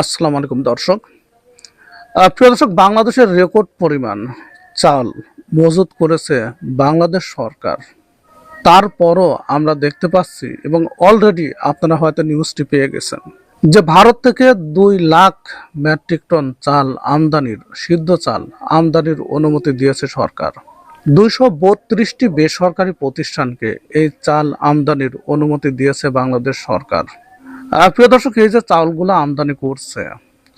আসসালামু আলাইকুম দর্শক। প্রিয় দর্শক, বাংলাদেশের রেকর্ড পরিমাণ, চাল মজুত করেছে বাংলাদেশ সরকার। তারপরও আমরা দেখতে পাচ্ছি এবং অলরেডি আপনারা হয়তো নিউজটি পেয়ে গেছেন যে ভারত থেকে দুই লাখ মেট্রিক টন চাল আমদানির, সিদ্ধ চাল আমদানির অনুমতি দিয়েছে সরকার। দুইশো বত্রিশটি বেসরকারি প্রতিষ্ঠানকে এই চাল আমদানির অনুমতি দিয়েছে বাংলাদেশ সরকার। প্রিয় দর্শক, এই যে চাউলগুলো আমদানি করছে,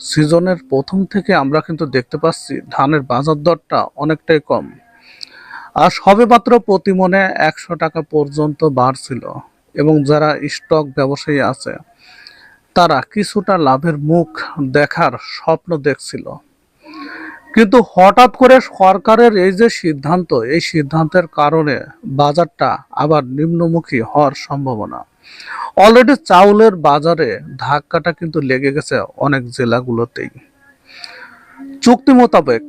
সিজনের প্রথম থেকে আমরা কিন্তু দেখতে পাচ্ছি ধানের বাজার দরটা অনেকটাই কম। আর সবে মাত্র প্রতি মনে একশো টাকা পর্যন্ত বাড়ছিল এবং যারা স্টক ব্যবসায়ী আছে, তারা কিছুটা লাভের মুখ দেখার স্বপ্ন দেখছিল। কিন্তু হঠাৎ করে সরকারের এই যে সিদ্ধান্ত, এই সিদ্ধান্তের কারণে বাজারটা আবার নিম্নমুখী হওয়ার সম্ভাবনা। অলরেডি চাউলের বাজারে ধাক্কাটা কিন্তু লেগে গেছে অনেক জেলাগুলোতেই। চুক্তি মোতাবেক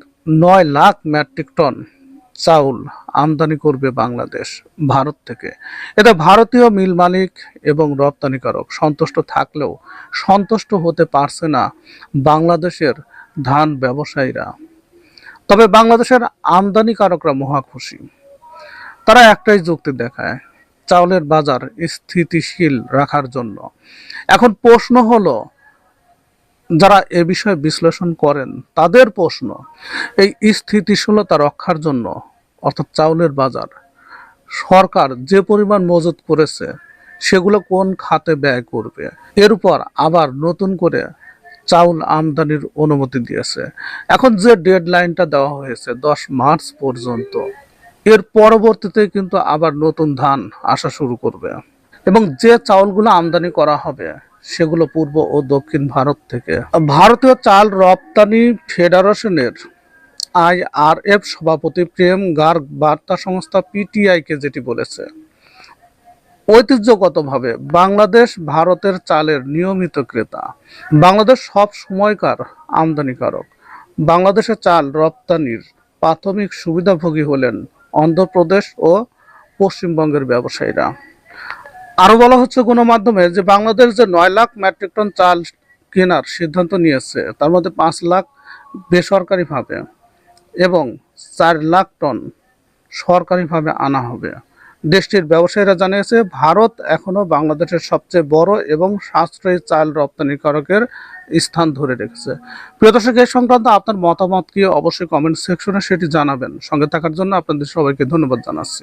নয় লাখ মেট্রিক টন চাউল আমদানি করবে বাংলাদেশ, ভারত থেকে। এটা ভারতীয় মিল মালিক এবং রপ্তানিকারক সন্তুষ্ট থাকলেও সন্তুষ্ট হতে পারছে না বাংলাদেশের ধান ব্যবসায়ীরা। তবে বাংলাদেশের আমদানিকারকরা মহা খুশি। তারা একটাই যুক্তি দেখায়, চাউলের বাজার স্থিতিশীল রাখার জন্য। এখন প্রশ্ন হলো, যারা এ বিষয়ে বিশ্লেষণ করেন, তাদের প্রশ্ন, এই স্থিতিশীলতা রক্ষার জন্য, অর্থাৎ চাউলের বাজার, সরকার যে পরিমাণ মজুত করেছে, সেগুলো কোন খাতে ব্যয় করবে? এর উপর আবার নতুন করে চাউল আমদানির অনুমতি দিয়েছে। এখন যে ডেডলাইনটা দেওয়া হয়েছে দশ মার্চ পর্যন্ত, এর পরবর্তীতে কিন্তু আবার নতুন ধান আসা শুরু করবে। এবং যে চাউলগুলো আমদানি করা হবে, সেগুলো পূর্ব ও দক্ষিণ ভারত থেকে। ভারতীয় চাল রপ্তানি ফেডারেশনের আইআরএফ সভাপতি প্রেম গার্গ বার্তা সংস্থা পিটিআইকে যেটি বলেছে ঐতিহ্যগতভাবে বাংলাদেশ ভারতের চালের নিয়মিত ক্রেতা। বাংলাদেশ সব সময়কার আমদানিকারক। বাংলাদেশে চাল রপ্তানির প্রাথমিক সুবিধাভোগী হলেন অন্ধ্রপ্রদেশ ও পশ্চিমবঙ্গের ব্যবসায়ীরা। আরও বলা হচ্ছে গণমাধ্যমে যে বাংলাদেশ যে নয় লাখ মেট্রিক টন চাল কেনার সিদ্ধান্ত নিয়েছে, তার মধ্যে পাঁচ লাখ বেসরকারিভাবে এবং চার লাখ টন সরকারিভাবে আনা হবে। দেশটির ব্যবসায়ীরা জানিয়েছে, ভারত এখনও বাংলাদেশের সবচেয়ে বড় এবং সাশ্রয়ী চাল রপ্তানিকারকের স্থান ধরে রেখেছে। প্রিয় দর্শক এই সংক্রান্ত আপনার মতামত কি অবশ্যই কমেন্ট সেকশনে সেটি জানাবেন। সঙ্গে থাকার জন্য আপনাদের সবাইকে ধন্যবাদ জানাচ্ছি।